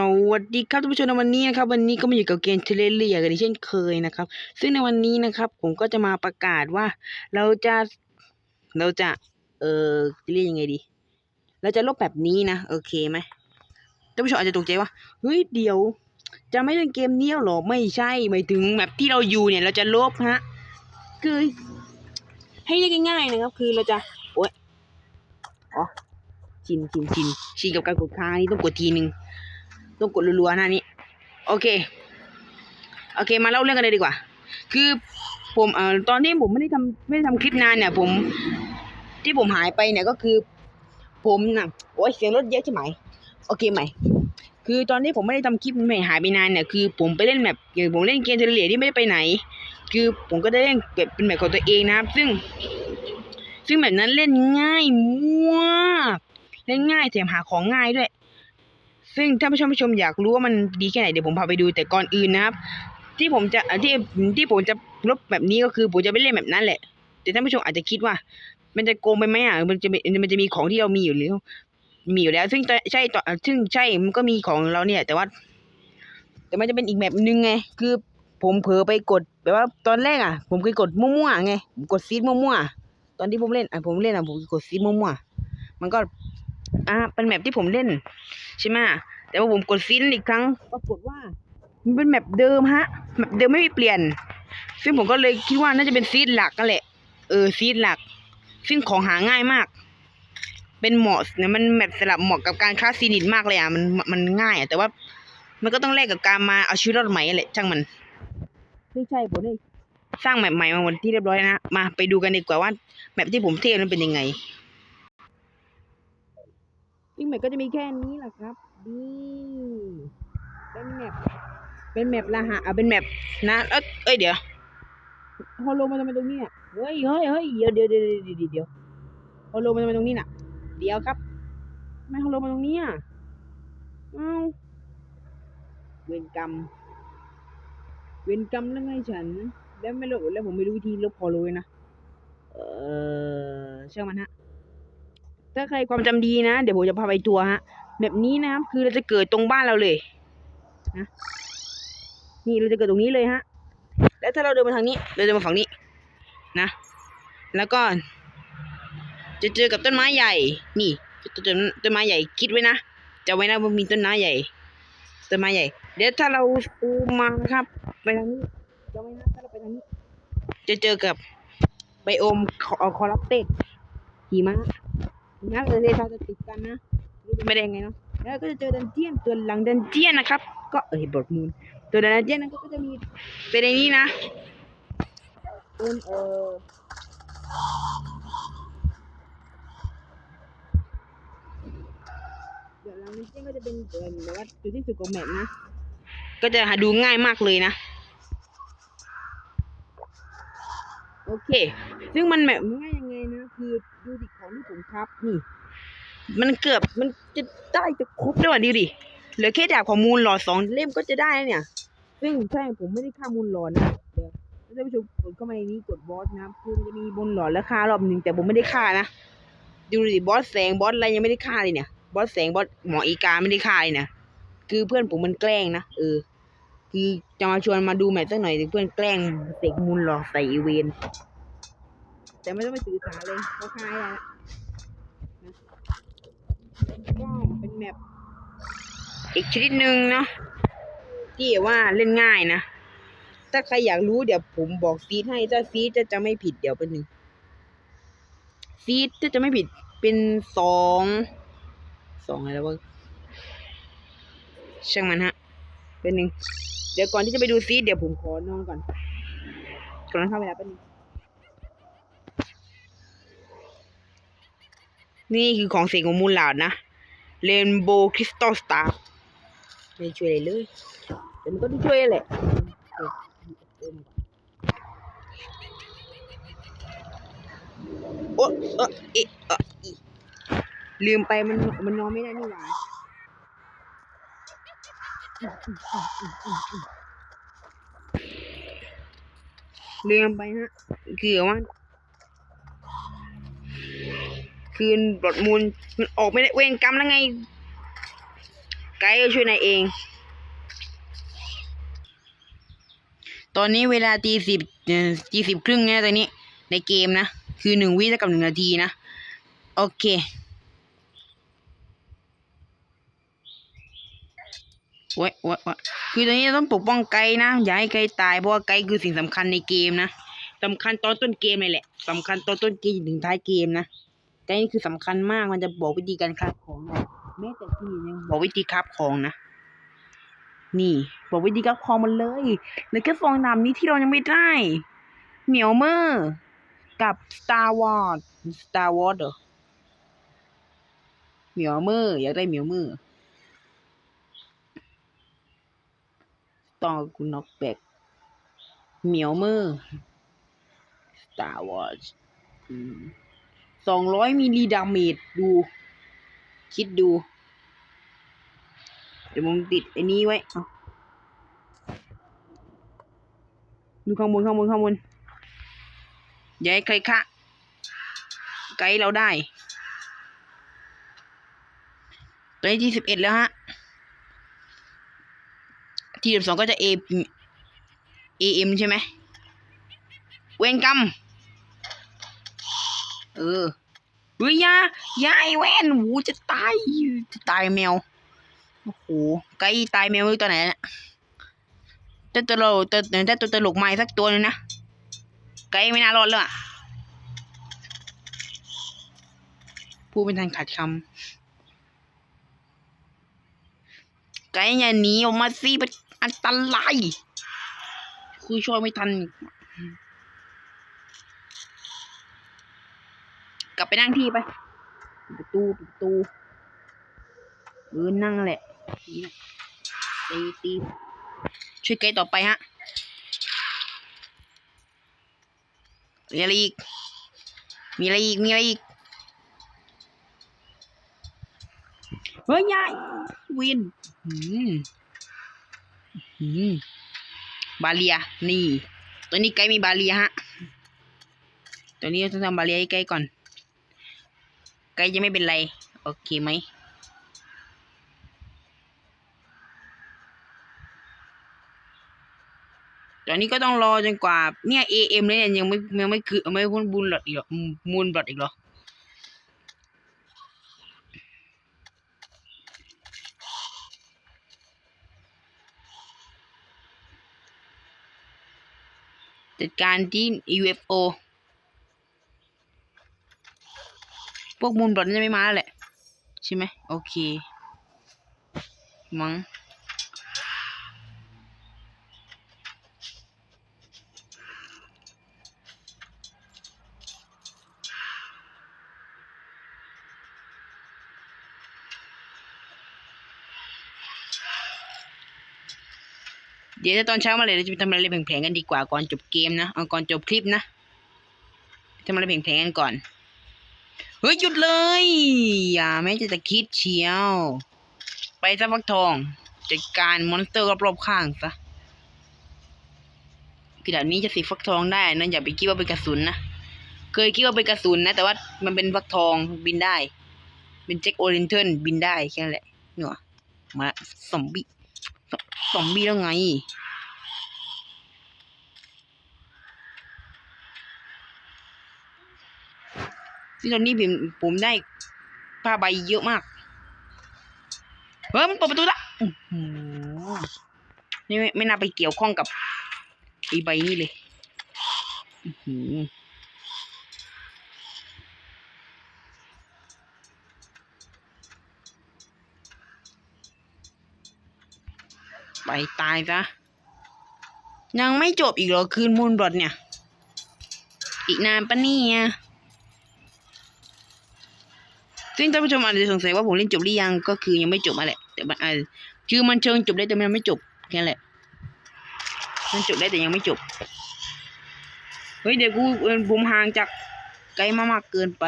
สวัสดีครับท่านผู้ชมในวันนี้นะครับ วันนี้ก็มาอยู่กับเกมเทเลเรียกันเช่นเคยนะครับ ซึ่งในวันนี้นะครับ ผมก็จะมาประกาศว่า เราจะเราจะเออจะเรียกยังไงดี เราจะลบแบบนี้นะโอเคไหมท่านผู้ชมอาจจะตกใจว่าเฮ้ยเดี๋ยว จะไม่เล่นเกมนี้หรอไม่ใช่หมายถึงแบบที่เราอยู่เนี่ย เราจะลบฮะคือ ให้เรียกง่ายๆนะครับ คือเราจะโอ๊ยอ๋อชินชินชินชินกับการกดค้างนี่ต้องกดทีหนึ่ง ต้องกดรัวๆหน้านี้ โอเค โอเค มาเล่าเรื่องกันเลยดีกว่า คือผมเอ่อตอนที่ผมไม่ได้ทำไม่ได้ทำคลิปนานเนี่ย ผม ที่ผมหายไปเนี่ยก็คือ ผมน่ะโอ้ยเสียงรถเยอะใช่ไหมโอเคไหมคือตอนที่ผมไม่ได้ทำคลิปไม่หายไปนานเนี่ยคือผมไปเล่นแบบอย่างผมเล่นเกมเทเลเรียที่ไม่ได้ไปไหน คือผมก็ได้เล่นแบบเป็นแบบของตัวเองนะครับ ซึ่ง ซึ่งแบบนั้นเล่นง่ายมากเล่นง่ายแถมหาของง่ายด้วย ซึ่งถ้าผู้ชมผู้ชมอยากรู้ว่ามันดีแค่ไหนเดี๋ยวผมพาไปดูแต่ก่อนอื่นนะครับ ที่ผมจะที่ที่ผมจะลบแบบนี้ก็คือผมจะไม่เล่นแบบนั้นแหละ แต่ท่านผู้ชมอาจจะคิดว่า มันจะโกงไปไหมอะมันจะมันจะมีของที่เรามีอยู่หรือมีอยู่แล้ว ซึ่งใช่ต่อซึ่งใช่มันก็มีของเราเนี่ย แต่ว่า แต่มันจะเป็นอีกแบบนึงไง คือผมเผลอไปกดแบบว่าตอนแรกอะ ผมเคยกดมั่วๆไงผมกดซีดมั่วๆตอนที่ผมเล่นอะผมเล่นอะผมกดซีดมั่วๆมันก็ อ่าเป็นแมปที่ผมเล่น ใช่ไหมแต่ว่าผมกดซินอีกครั้งปรากฏว่า มันเป็นแมปเดิมฮะแมปเดิมไม่มีเปลี่ยน ซึ่งผมก็เลยคิดว่าน่าจะเป็นซีดหลักกันแหละ เออซีดหลัก ซึ่งของหาง่ายมาก เป็นเหมาะเนี่ยมันแมปสลับเหมาะกับการคลาสซีนิตมากเลยอะมันมันง่ายอะแต่ว่ามันก็ต้องแลกกับการมาเอาชีวิตรอดใหม่แหละช่างมันไม่ใช่ผมได้สร้างแมปใหม่มาหมดที่เรียบร้อยนะมาไปดูกันดีกว่าว่าแมปที่ผมเทพนั้นเป็นยังไง วิ่งแมปก็จะมีแค่นี้แหละครับนี่เป็นแมปเป็นแมปละหะอะเป็นแมปนะเอ้ยเอ้ยเดี๋ยวฮอลโลมาทำไมตรงนี้อะเฮ้ยเฮ้ยเฮ้ยเดี๋ยวเดี๋ยวเดี๋ยวเดี๋ยวเดี๋ยวเดี๋ยวฮอลโลมาทำไมตรงนี้น่ะ เดี๋ยวครับทำไมฮอลโลมาตรงนี้อะเอ้าเวรกรรมเวรกรรมแล้วไงฉัน แล้วไม่รู้แล้วผมไม่รู้วิธีลบฮอลโลเลยนะเออช่างมันฮะ ถ้าใครความจำดีนะ เดี๋ยวผมจะพาไปทัวร์ฮะ แบบนี้นะครับ คือเราจะเกิดตรงบ้านเราเลยนะนี่เราจะเกิดตรงนี้เลยฮะ แล้วถ้าเราเดินมาทางนี้ เราเดินมาฝั่งนี้ นะ แล้วก็ จะเจอกับต้นไม้ใหญ่ นี่ต้นต้นไม้ใหญ่คิดไว้นะจะไว้นะว่ามีต้นไม้ใหญ่ ต้นไม้ใหญ่ เดี๋ยวถ้าเราปูมาครับ ไปทางนี้จะไว้นะถ้าเราไปทางนี้ จะเจอกับไบโอมคอรัปเต็ดหิมะ นะเออเลยเราจะติดกันนะรู้ไม่ได้ยังไงเนาะแล้วก็จะเจอดันเจียนตัวหลังดันเจียนนะครับ ก็เออบทมูลตัวดันเจียนนั้นก็จะมีเป็นในนี้นะเป็นเออเดี๋ยวหลังดันเจียนก็จะเป็นเออแบบว่าจุดที่สุดของแมปนะ ก็จะหาดูง่ายมากเลยนะโอเค ซึ่งมันแบบง่ายยังไง นะคือดูดิของที่ผมครับนี่ มันเกือบมันจะได้จะครบแล้วอะดิดิเหลือแค่ดาบของมูลหลอดสองเล่มก็จะได้แล้วเนี่ย ซึ่งใช่ผมไม่ได้ฆ่ามูลหลอดนะเดี๋ยวท่านผู้ชมกดเข้ามาในนี้กดบอสนะครับคือมันจะมีมูลหลอดแล้วฆ่ารอบหนึ่งแต่ผมไม่ได้ฆ่านะดูดิบอสแสงบอสอะไรยังไม่ได้ฆ่าเลยเนี่ยบอสแสงบอสหมออีกาไม่ได้ฆ่าเลยนะคือเพื่อนผมมันแกล้งนะเออ คือจะมาชวนมาดูแมตช์สักหน่อยแต่เพื่อนแกล้งเสกมูลหลอดใส่อีเวน แต่ไม่ต้องไปสื่อสารเลยเขาคลายแล้วก็เป็นแมปอีกชนิดหนึ่งเนาะที่ว่าเล่นง่ายนะ ถ้าใครอยากรู้เดี๋ยวผมบอกซีดให้ถ้าซีดจะจะไม่ผิดเดี๋ยวเป็นหนึ่งซีดจะจะไม่ผิดเป็นสองสองอะไรแล้ววะช่างมันฮะ เป็นหนึ่งเดี๋ยวก่อนที่จะไปดูซีดเดี๋ยวผมขอนอนก่อนก่อนเข้าเวลาเป็นหนึ่ง นี่คือของเสียงของมูลหลาดนะเรนโบว์คริสตัลสตาร์ไม่ช่วยอะไรเลยแต่มันก็ได้ช่วยแหละเออเออโอ้เออเอะเอออีลืมไปมันมันนอนไม่ได้นี่หว่าลืมไปฮะคือว่า คืนบทมูลมันออกไม่ได้เวรกรรมแล้วไง ไกด์ช่วยนายเอง ตอนนี้เวลาตีสิบตีสิบครึ่งเนี่ยตอนนี้ ในเกมนะ คือหนึ่งวิเท่ากับหนึ่งนาทีนะ โอเคโอ้ยโอ้ยคือตอนนี้ต้องปกป้องไกด์นะ อย่าให้ไกด์ตาย เพราะว่าไกด์คือสิ่งสำคัญในเกมนะสำคัญตอนต้นเกมเลยแหละสำคัญตอนต้นเกมถึงท้ายเกมนะ ไกด์นี่คือสำคัญมากมันจะบอกวิธีการคราบของนะแม้แต่ที่ยังบอกวิธีคราบของนะ นี่ บอกวิธีคราบของมันเลยเหลือแค่ฟองน้ำนี้ที่เรายังไม่ได้ เหมียวเมอร์กับ Star Wars Star Wars เหรอเหมียวเมอร์อยากได้เหมียวเมอร์ต้อคุณน็อกแบกเหมียวเมอร์ Star Wars สองร้อยมิลลิดาเมจดู คิดดู เดี๋ยวมึงติดไอ้นี้ไว้ดูข้างบนข้างบนข้างบนอย่าให้ใครคะไกด์เราได้ตอนนี้ที่สิบเอ็ดแล้วฮะ ที่สิบสองก็จะ A AM ใช่ไหม เวนกรรม เออเฮ้ยยายาไอแวนหูจะตายจะตายแมวโอ้โหไกด์ตายแมวอยู่ตัวไหนเนี่ยแต่ตัวเราแต่แต่ตัวตลกใหม่สักตัวนึงนะไกด์ไม่น่ารอดเลยอะพูดเป็นทันขาดคำไกด์อย่าหนีออกมาสิเป็นอันตรายคือช่วยไม่ทัน กลับไปนั่งที่ไปประตูประตูเออนั่งแหละนี่นะตีตีช่วยไกด์ต่อไปฮะมีอะไรอีก มีอะไรอีก มีอะไรอีก เฮ้ยยายวินหืมหืมบาเลีย นี่ ตัวนี้ไกด์มีบาเลียฮะ ตัวนี้ต้องทำบาเลียให้ไกด์ก่อน กด์จะไม่เป็นไร โอเคไหมตอนนี้ก็ต้องรอจนกว่าเนี่ย AM เลยเนี่ยยังไม่ยังไม่คือไม่พ้นบุญหลอดอีกหรอมูลบลอดอีกหรอจัดการที่ UFO พวกมูลบอดน่าจะไม่มาแล้วแหละ ใช่ไหมโอเค มั้งเดี๋ยวถ้าตอนเช้ามาเลยเราจะไปทำอะไรแผลงๆกันดีกว่าก่อนจบเกมนะเอาก่อนจบคลิปนะทำอะไรแผลงๆกันก่อน เฮ้ยหยุดเลย อย่าแม้จะจะคิดเชียว ไปซะฟักทองจัดการมอนสเตอร์รอบๆข้างซะคือแบบนี้จะสีฟักทองได้นะอย่าไปคิดว่าเป็นกระสุนนะเคยคิดว่าเป็นกระสุนนะ แต่ว่ามันเป็นฟักทองบินได้ เป็นเจ็คโอเรนเทิลบินได้แค่นั้นแหละเนาะมาซอมบี้ซซอมบี้แล้วไง ซึ่ตอนนี้ผมผมได้ผ้าใบเยอะมากเฮ้ยมันเปิดประตูละอื้อหือนี่ไม่ไม่น่าไปเกี่ยวข้องกับไอใบนี่เลยอื้อหือไปตายซะยังไม่จบอีกเหรอคืนมูลบอดเนี่ย อีกนานปะเนี่ย ซึ่งท่านผู้ชมอาจจะสงสัยว่าผมเล่นจบหรือยังก็คือยังไม่จบมาแหละแต่มันคือมันเชิงจบได้แต่มันไม่จบแค่นั้นแหละมันจบได้แต่ยังไม่จบเฮ้ยเดี๋ยวกูผมห่างจากไกด์มามากเกินไป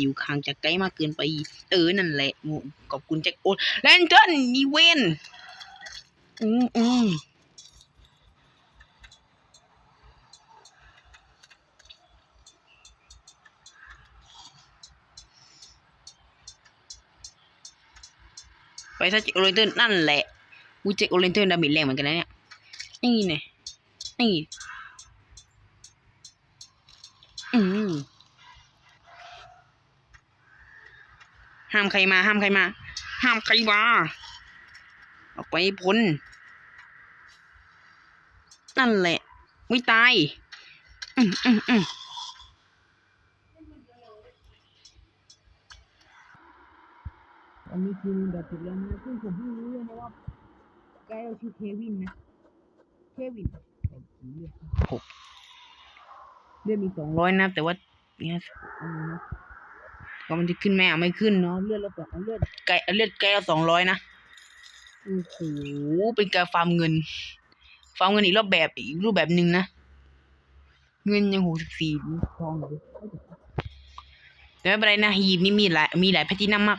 อยู่ห่างจากไกด์มากเกินไป เออนั่นแหละขอบคุณแจ็คโอนแลนเทิร์นอีเวนอืมอืม ไปไปซะเจ็กโอเรนเตอร์นั่นแหละอูเจ็กโอเรนเตอร์ดาเมจแรงเหมือนกันนะเนี่ยนี่ไงนี่อืมห้ามใครมา ห้ามใครมา ห้ามใครมาออกไปพ้นนั่นแหละ ไม่ตาย อืมอืมอืม อันนี้คือแบบถูกแล้วนะซึ่งผมเพิ่งรู้เลยนะว่าแกเราชื่อเควินนะ เควินหกเลือดมีสองร้อยนะ แต่ว่าเนี่ยอันนี้นะก็มันจะขึ้นไหมอะไม่ขึ้นเนาะเลือดเราแบบเลือดไก่เลือดแกสองร้อยนะโอ้โหเป็นการฟาร์มเงิน ฟาร์มเงินอีกรอบแบบอีกรูปแบบหนึ่งนะเงินยังหกสิบสี่ทองอยู่แต่ไม่เป็นไรนะหีบนี่มีหลายมีหลายแพลตตินัมมาก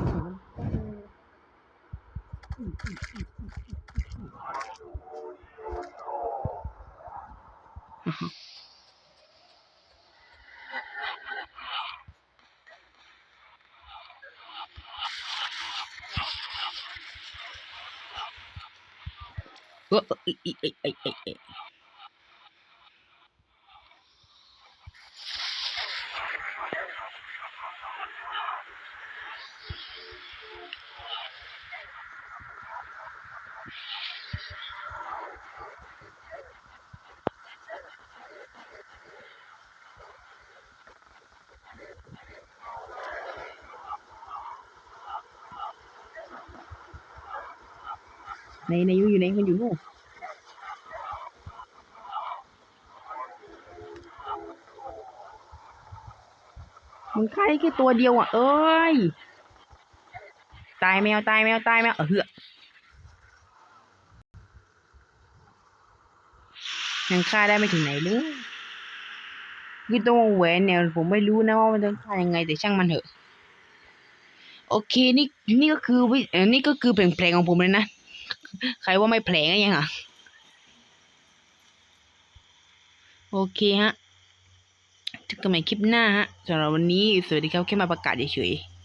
นของมันเออเออเออเออเออเออเออ ในในอยู่อยู่ในมันอยู่นู่นมันไข่แค่ตัวเดียวอะ เอ้ย ตายแมวตายแมวตายแมวเออเหือยังฆ่าได้ไม่ถึงไหนเลยคือตัวแหวนเนี่ยผมไม่รู้นะว่ามันต้องฆ่ายังไงแต่ช่างมันเถอะ โอเค นี่นี่ก็คือวิเออนี่ก็คือเพลงๆของผมเลยนะ ใครว่าไม่แผลงอะยังอะ โอเคฮะเจอกันใหม่คลิปหน้าฮะสำหรับวันนี้ สวัสดีครับ แค่มาประกาศเฉยๆ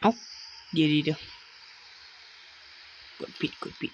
เอ้าเดี๋ยวเดี๋ยวเดี๋ยวกดผิดกดผิด